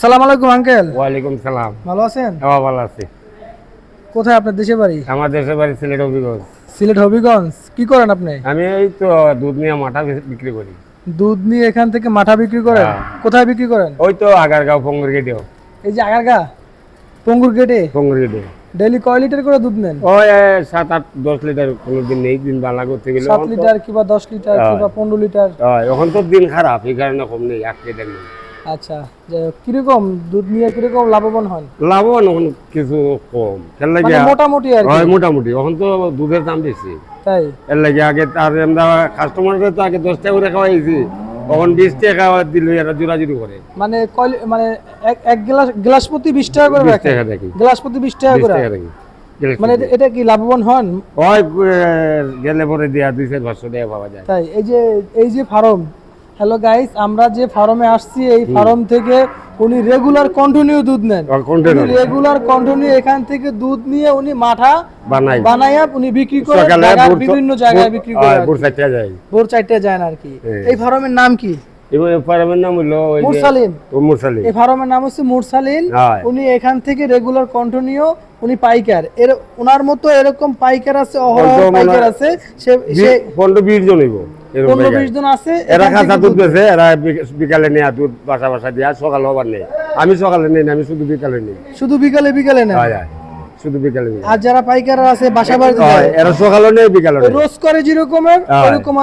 সালাম আলাইকুম আঙ্কেল। ওয়ালাইকুম সালাম। ভালো আছেন? হ্যাঁ ভালো আছি। কোথায় আপনার দেশে বাড়ি? আমার দেশের বাড়ি সিলেট হবিগঞ্জ। সিলেট হবিগঞ্জ। কি করেন আপনি? আমি এই তো দুধ নিয়ে মাঠা বিক্রি করি। দুধ নিয়ে এখান থেকে মাঠা বিক্রি করেন? হ্যাঁ। কোথায় বিক্রি করেন? ওই তো আগারগাঁও পঙ্গুর গেটেও। এই যে আগারগা? পঙ্গুর গেটে? পঙ্গুর গেটে। ডেইলি কয় লিটার করে দুধ নেন? ওই লিটার কোনো দিন নেই দিন বাংলা করতে গেলে লিটার কিংবা লিটার। কিংবা লিটার। হয়, এখন তো দিন খারাপ এই কারণে কম নেই লিটার নেই। আচ্ছা কীরকম দুধ নিয়ে কীরকম লাভবান হন? লাভবান এখন কিছু কম। লাগে মানে মোটামুটি আর হয় মোটামুটি এখন তো দুধের দাম বেশি। তাই? এর লাগে আগে তার আমরা কাস্টমারদের তো আগে দশ টাকা করে খাওয়াইছি। বিশ টাকা দিল এরা জোরাজুরি করে। মানে মানে এক গ্লাস গ্লাস প্রতি বিশ টাকা করে বিশ টাকা দেখি। গ্লাস প্রতি বিশ টাকা করে মানে এটা- এটা কি লাভবান হন? হয় গেলে পরে দেয়া দুই চার পাঁচশো টাকা পাওয়া যায়। তাই এই যে এই যে ফার্ম। হ্যালো গাইস আমরা যে ফার্মে আসছি এই ফার্ম থেকে উনি রেগুলার কন্টিনিউ দুধ নেন। রেগুলার কন্টিনিউ এখান থেকে দুধ নিয়ে উনি মাঠা বানাই। বানাইয়া উনি বিক্রি করে সকালে জায়গায় ভোর- বিভিন্ন জায়গায় বিক্রি করে ভোর চারটা যায়। ভোর চারটে যায় আর কি। হ্যাঁ। এই ফার্মের নাম কি? নাম হলো মুরসালিন। এই ফার্মের নাম হচ্ছে মুরসালিন। উনি এখান থেকে রেগুলার কন্টিনিউ উনি পাইকার। এর ওনার মতো এরকম পাইকার আছে অহরহ পাইকার আছে সে সে পনেরো বিশ জন হইব। এরকম পনেরো বিশ জন আছে এরা এখান দুধ দুধ বেছে এরা বিকালে নেয়া দুধ বাসা বাসা দিয়া সকাল হবার নেই। আমি সকালে নেই আমি শুধু বিকালে নেই। শুধু বিকালে বিকালে নেন? শুধু বিকালে আর যারা পাইকার আছে বাসা বাড়িতে এরা সকালে নেই বিকালে নেই। রোজ করে যেরকমের।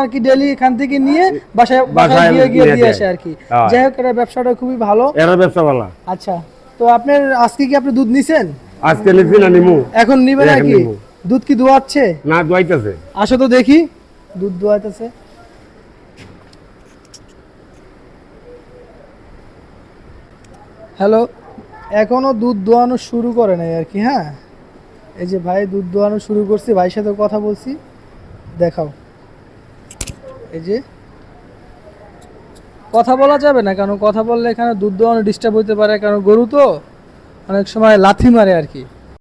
আর কি ডেলি এখান থেকে নিয়ে বাসায় বাসায় বাসায় গিয়ে গিয়ে দিয়ে আসে আর কি। যাই হোক এটা ব্যবসাটা খুবই ভালো। এরা ব্যবসা ভালো আচ্ছা তো আপনার আজকে কি আপনি দুধ নিছেন? আজকে নিচ্ছি না নিমু। এখন নিবেন দুধ কি দোয়াচ্ছে? না দোয়াইতেছে। আসো তো দেখি। দুধ দোয়াইতেছে। হ্যালো এখনও দুধ দোয়ানো শুরু করে নাই আর কি হ্যাঁ? এই যে ভাই দুধ দোয়ানো শুরু করছি, ভাইয়ের সাথে কথা বলছি। দেখাও। এই যে। কথা বলা যাবে না, কারণ কথা বললে এখানে দুধ দোয়ানো ডিস্টার্ব হইতে পারে, কারণ গরু তো অনেক সময় লাথি মারে আর কি।